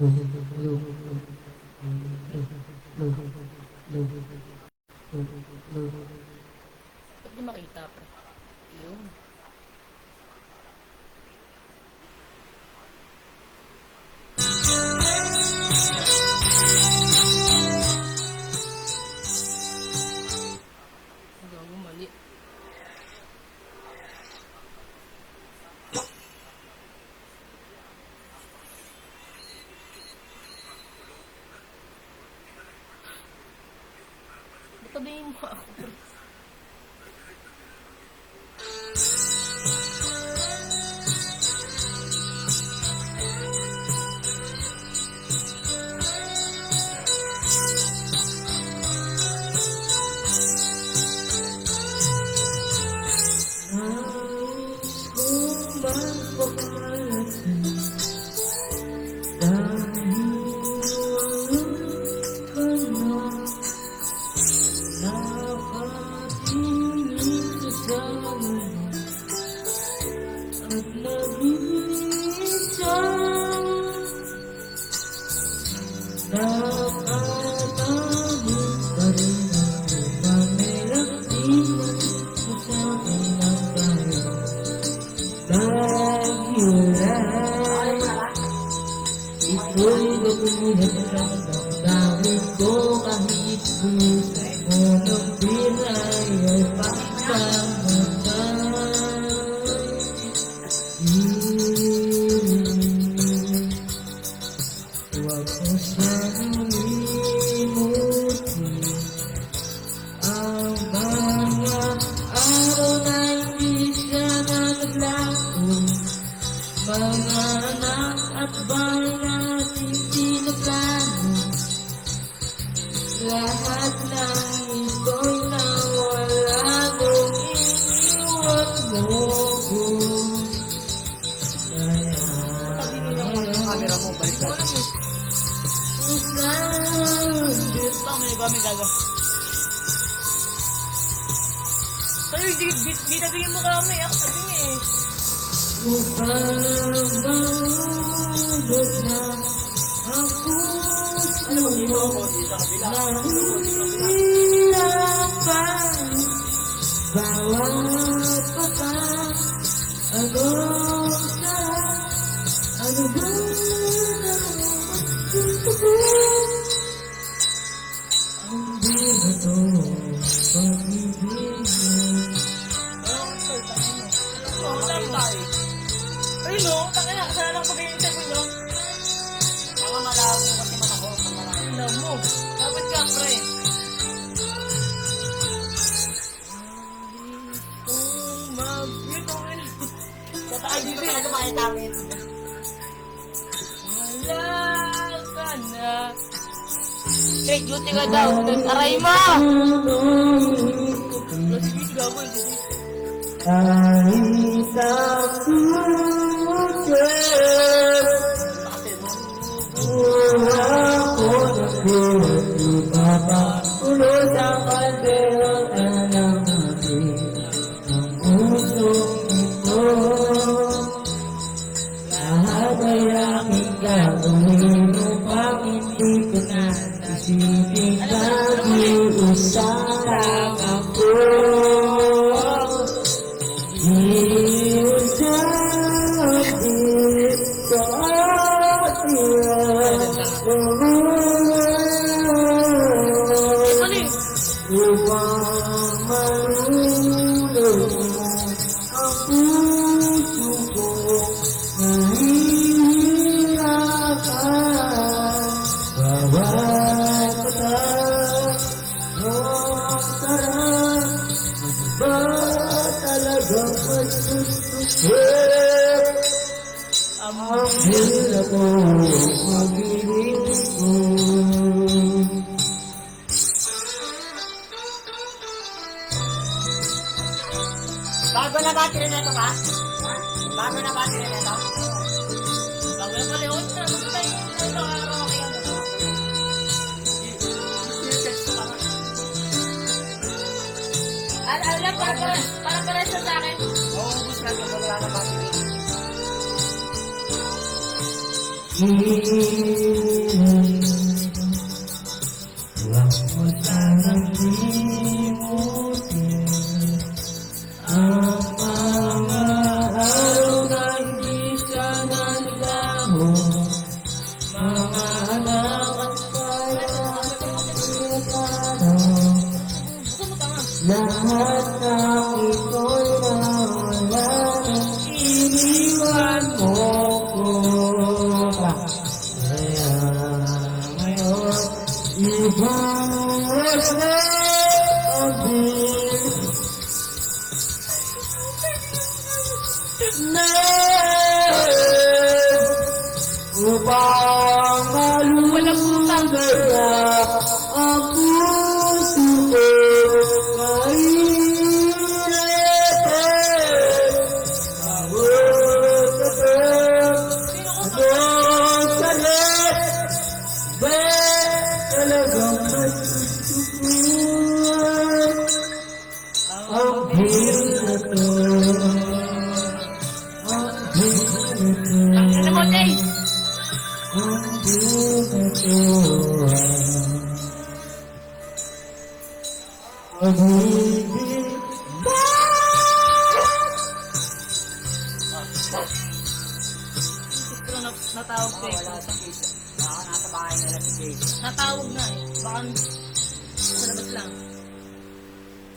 Mm-hmm. Whoa. Be like a marami ako sabi eh. Upamagod na ako sa loob Mahulapan Bawat papa Agos na Ano ba na Ang Trade duty ka daw. Aray mo! Ay, sa puso You want. 嗯，让我在你。Malulungan na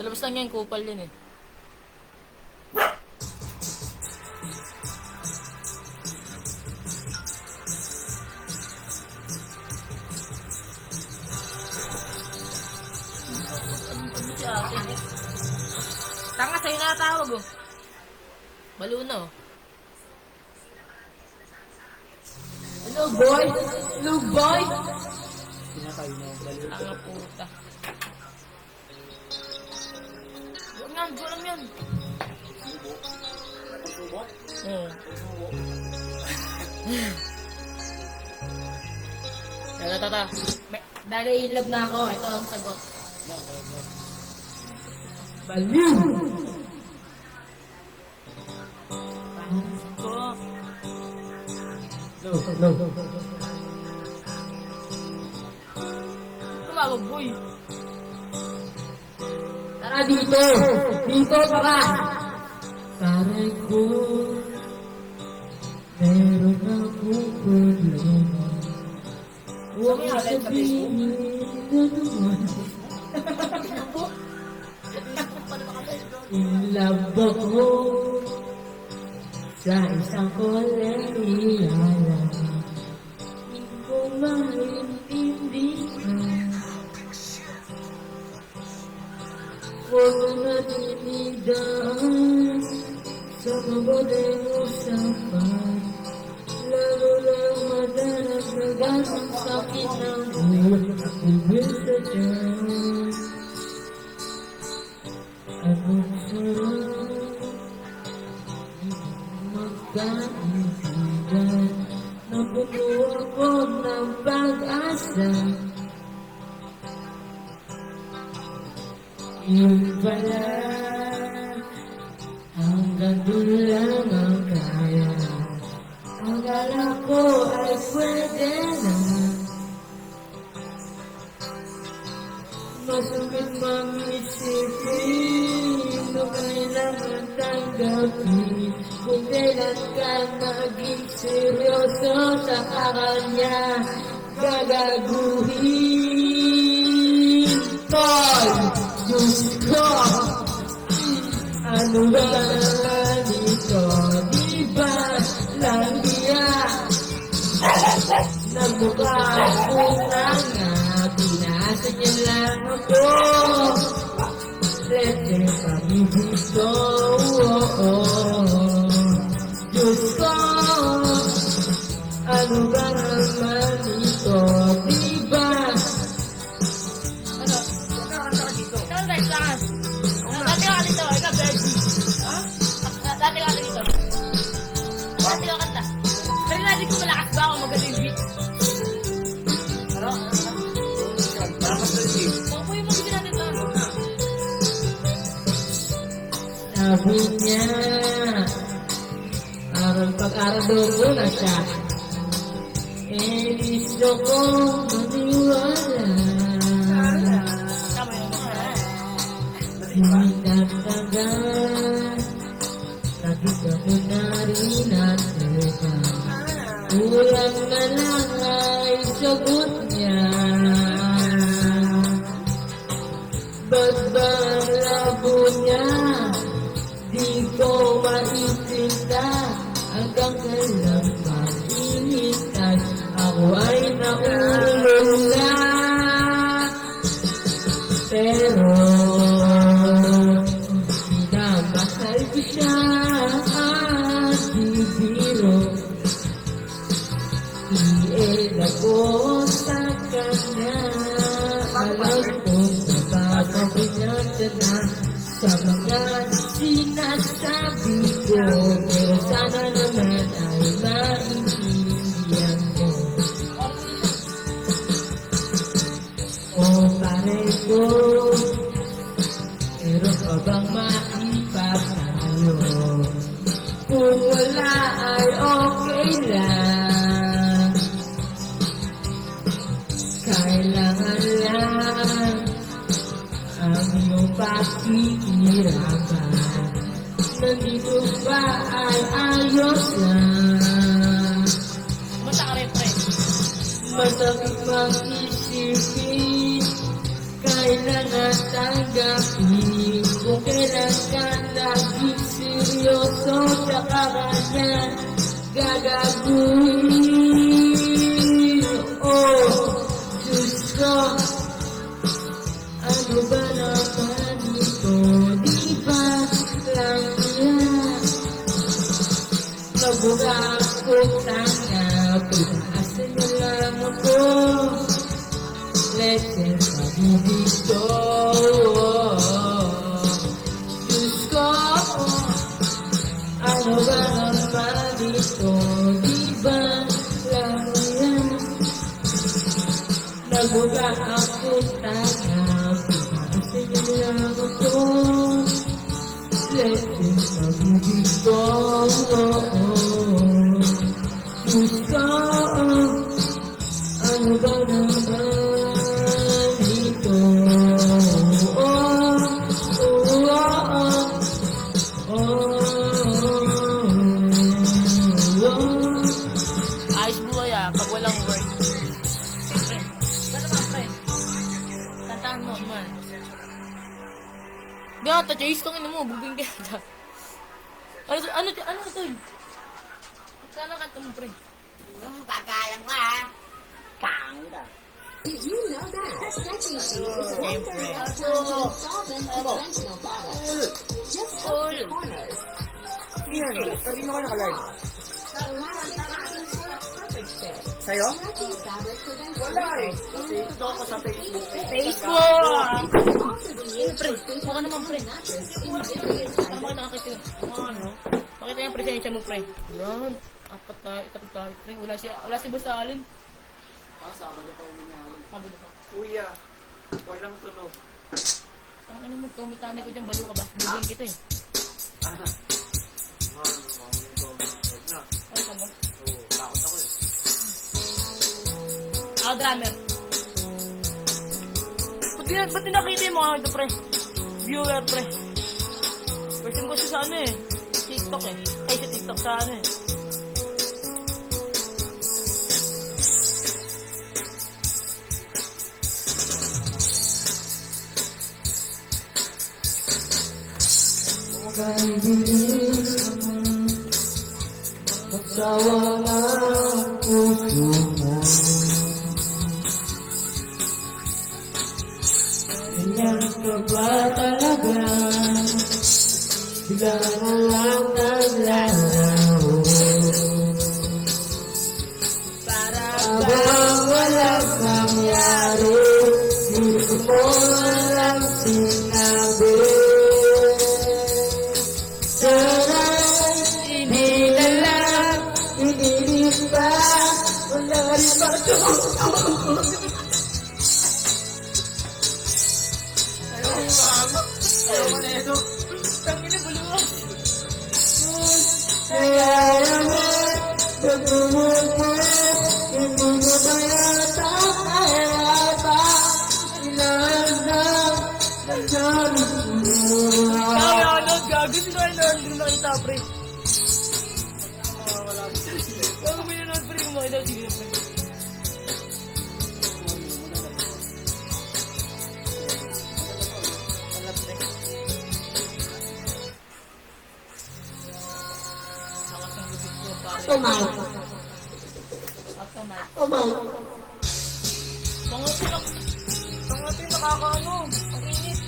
Sa labas lang yan, kupal yun eh. Tanga, sa'yo natawag oh. Balo na oh. Hello boy! Hello boy! Pinatay mo. Baliw. Ang puta. Yan, gulam yan. Nagsusubok? Oo. Nagsusubok. Tata, tata. May, dahil in love na ako, ito ang sagot. Baliw! Ko, No, no. tumawag boy. Tara dito! Dito tara! Taray ko, meron akong problema. Huwag mo sabihin na naman. In love ako sa isang koleriala. Natinigan sa mabuting usapan. Lalo lang madaragdagan ang sakit ng at bibig sa tiyan. Anong sarap magkaibigan Napuno ako ng pag-asa Yun pala Hanggang doon lang ang kaya. Ang alam ko ay pwede na. Masakit mang isipin No kailangan tanggapin Kung kailan ka naging seryoso sa kanya Gagaguhin. Tol! Diyos ko! Ano ba nito? Di ba lang niya? Nagmukha akong nga Pinasa niya lang ako Lete pamibito oh, oh. Diyos ko Ano ba ko malakas ba ako magaling beat? Ano? Dapat sa case. Opo yung mag natin to. Sabi niya Aral pag-aral doon ko na siya Eh, gusto kong maniwala Tama yun. Di nagtagal Nakita ko na rin ang teka Kulang na lang ay sagot? Di ko maisinta Hanggang kailan mainitas Ako ay naulong na Pero Alam ko Napapabinata na Sa mga sinasabi ko Pero sana naman ay maintindihan Masakit mang isipin Kailangan tanggapin Kung kailan ka naging seryoso Tsaka kanya Let's pag-ibig ko Diyos ko Ano ba naman ito Di ba? Lang yan Nabuga ako tanga Pinaasa niyo lang ako Let's pag-ibig ko Diyos Jace, tong ina mo, bubing ka. Ano, ano, ano ka to? Kala ka mo, pre. Yung kakalang ka ha. Kang ka. Did you know that stretching shoes is one Siyempre. third of time solvent conventional products? Just hold the corners. Yan. Sabi mo ka fit. Sa'yo? Wala eh. Kasi ito ako sa Facebook. Facebook! Pre, mukha naman, pre. Tama ka nakakita. Ano? Pakita yung presensya mo, pre. Yan. Apat tayo, ikapit tayo, pre. Wala si, wala si Boss Alin. Ah, Sabado pa umiyahan. Sabi ko. Kuya, walang tunog. Ang ano mo, tumitani ko dyan, balo ka ba? Bigyan kita eh. Ah, ano, mga comment na. Ano ka ba? Oo, takot ako eh. Ako, drummer. Di, ba't nakita yung mga ito, pre? Viewer, pre. Person ko siya sa ano eh. TikTok eh. Ay, sa TikTok sa ano eh. Bilis naman Magsawa na ang puso ba talaga? Bigla na lang naglalaho Para Habang walang nangyari Hindi mo Ako mau. Ako mau. Mga tinak. Mga tinak ako ano. Ah, ang init.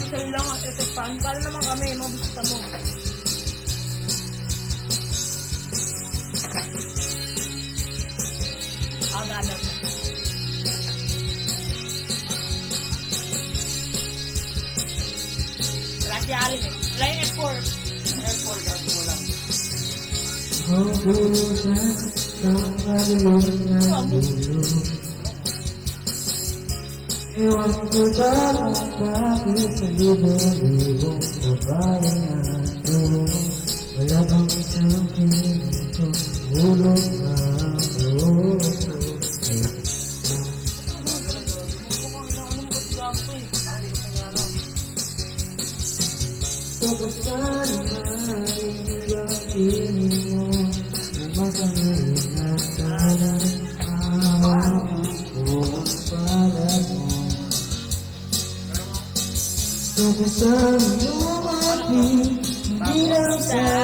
Masal lang ang ito pan. Para naman kami. Mabusita mo. Ah, Agad na. Gracias, Alvin. Line at 4. Mabusan ng kalulong na dulo Ewan ko ba kung Hindi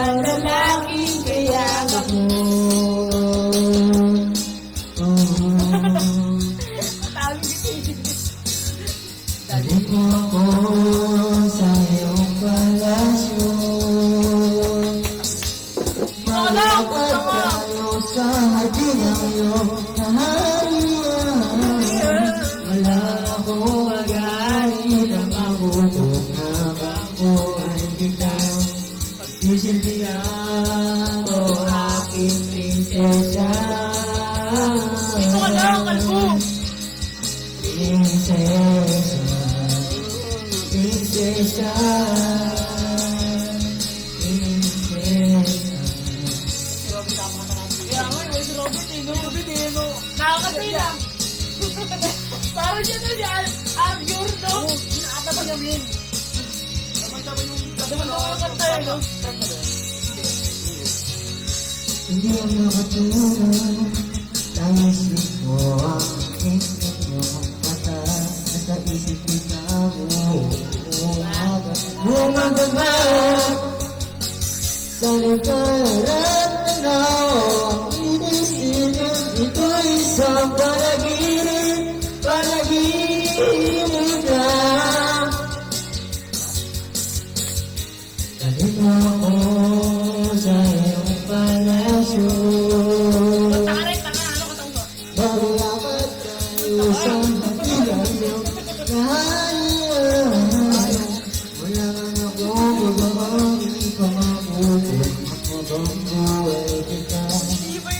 si Robert eh, no? Robert eh, no? Nakakatila. Parang siya na si Al Agyur, no? Nakata pa niya, Min. Ako kanta eh, no? Hindi ang makatulog Naisip mo ang isip iyong mata Nasa isip kita mo Umaga Umaga ba Sa na Ang inisip Isang panaginip Panaginip na Galit mo ako sa iyong palasyo? Bago dapat tayo sa hatilan kaharian Wala man ako magawang hindi ka mabuti Habang buhay kita Ibay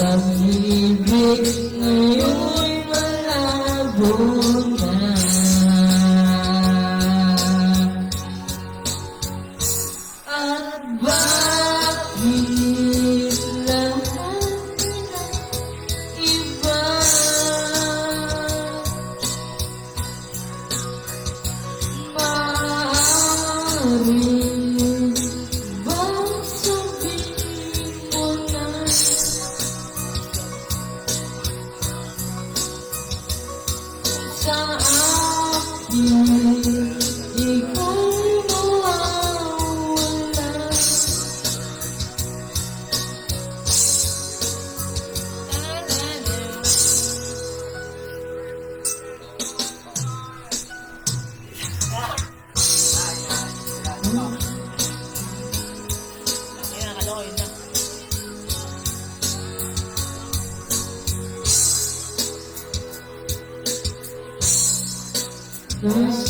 تميل بك this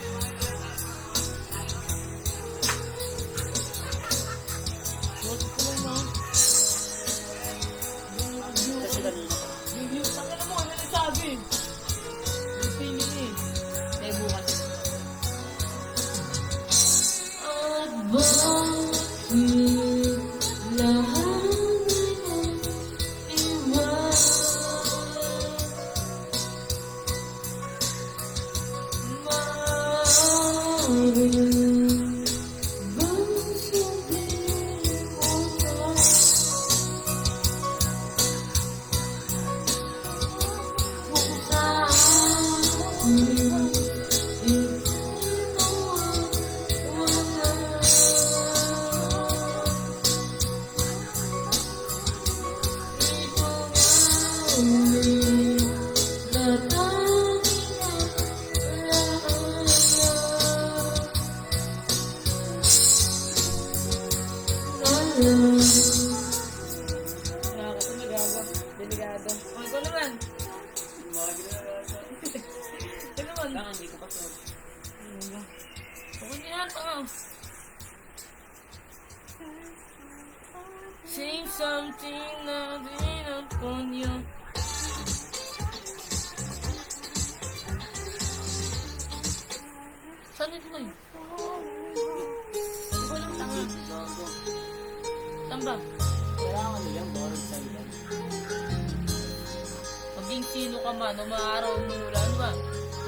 sino ka man o maaraw ng ulan ano ba?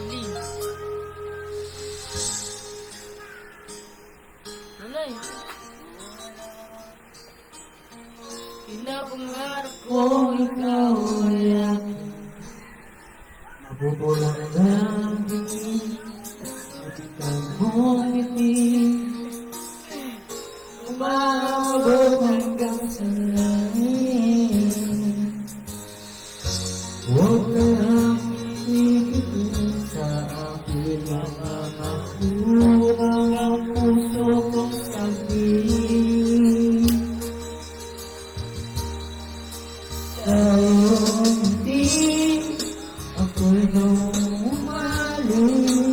Lin. Nanay. Pinapangarap ko ikaw lang. Mabubula na ang tingin. At ikaw mo ngiti. Mm-hmm.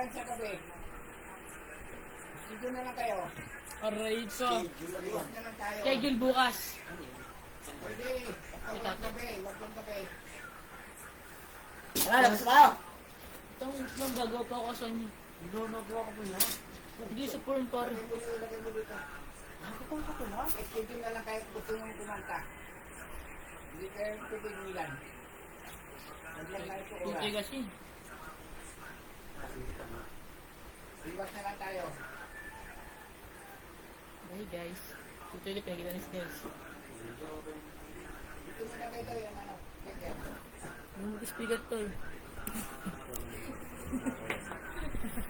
Lang sa gabi. Sige na lang kayo. Aray ko. Huwag na lang tayo. Schedule bukas. Pwede. Huwag lang gabi, huwag lang gabi. Wala, labas tayo. Itong nang gagawa pa ako sa inyo. Po. Hindi sa porn par. Ilagay mo dito. Sige na lang kayo kung gusto nyo kumanta. Hindi kayo pipigilan. Huwag lang kayo Puti tukulan. kasi. Iwas na lang tayo. Hey guys. Tutuloy pinagkita ni guys. Dito mo na kayo yung ano. Kaya. Ano mag-speaker to?